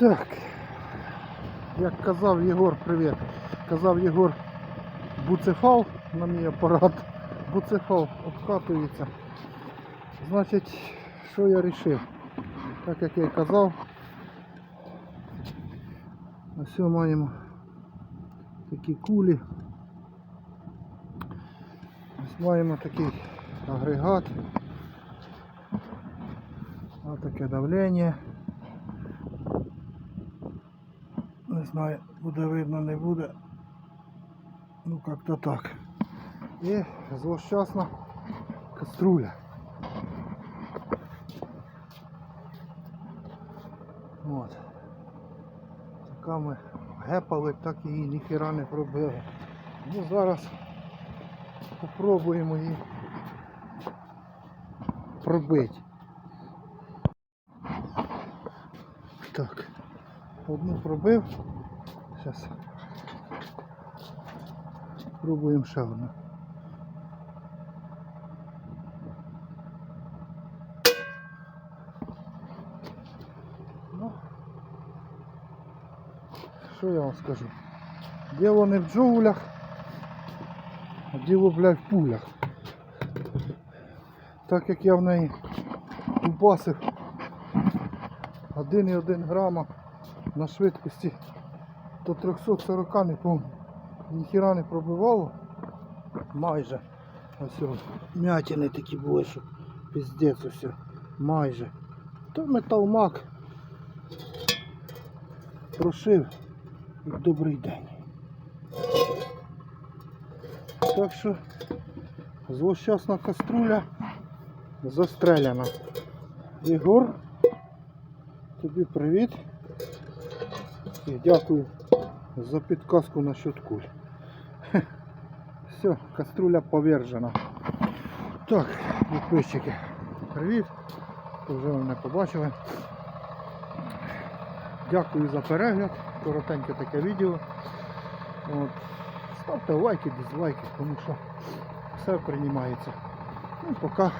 Так, як казав Єгор, привіт. Казав Єгор, буцефал на мій апарат. Буцефал обкатується. Значить, що я вирішив? Так як я і казав, ось маємо такі кулі. Ось маємо такий агрегат. Ось таке давлення. Не знаю, буде видно, не буде. Ну как-то так. І злощасна каструля. От. Така ми гепали, так її ніхіра не пробили. Ну зараз попробуємо її пробити. Так, одну пробив. Зараз пробуємо ще одну. Ну, що я вам скажу? Діло не в джоулях, а діло, блядь, в пулях. Так як я в неї упасив 1,1 грама на швидкості до 340 не помню. Ніхіра не пробивало. Майже. Ось ось. М'ятини такі були, що піздець ось. Майже. То металмак прошив і добрий день. Так що злощасна каструля застреляна. Ігор, тобі привіт. І дякую за підказку насчет куль. Все, каструля повержена. Так, підписчики, привіт. Вже мене побачили. Дякую за перегляд. Коротеньке таке відео. От. Ставте лайки, дизлайки, тому що все приймається. Ну, поки